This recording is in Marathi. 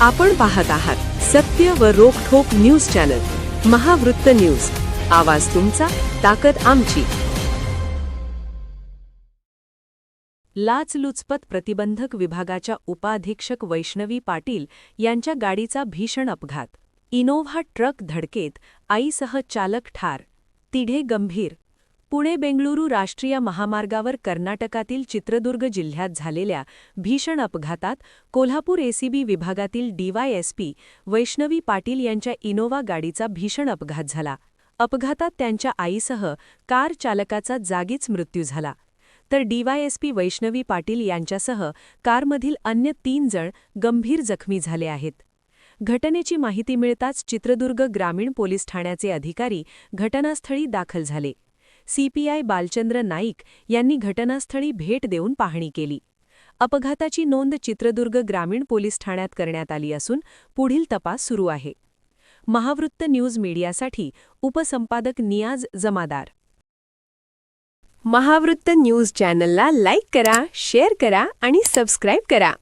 आपण पाहत आहात सत्य व रोखोक न्यूज चॅनल महावृत्त न्यूज. आवाज तुमचा ताकद आमची. लाचलुचपत प्रतिबंधक विभागाच्या उपाधीक्षक वैष्णवी पाटील यांच्या गाडीचा भीषण अपघात. इनोव्हा ट्रक धडकेत आईसह चालक ठार. तिढे गंभीर. पुणे बेंगळुरू राष्ट्रीय महामार्गावर कर्नाटकातील चित्रदुर्ग जिल्ह्यात झालेल्या भीषण अपघातात कोल्हापूर एसीबी विभागातील डीवायएसपी वैष्णवी पाटील यांच्या इनोवा गाडीचा भीषण अपघात झाला. अपघातात त्यांच्या आईसह कार चालकाचा जागीच मृत्यू झाला. तर डीवायएसपी वैष्णवी पाटील यांच्यासह कारमधील अन्य तीन जण गंभीर जखमी झाले आहेत. घटनेची माहिती मिळताच चित्रदुर्ग ग्रामीण पोलीस ठाण्याचे अधिकारी घटनास्थळी दाखल झाले. सीपीआय बालचंद्र नाईक यांनी घटनास्थळी भेट देऊन पाहणी केली. अपघाताची नोंद चित्रदुर्ग ग्रामीण पोलीस ठाण्यात करण्यात आली असून पुढील तपास सुरू आहे. महावृत्त न्यूज मीडियासाठी उपसंपादक नियाज जमादार. महावृत्त न्यूज चॅनलला लाईक करा शेअर करा आणि सबस्क्राईब करा.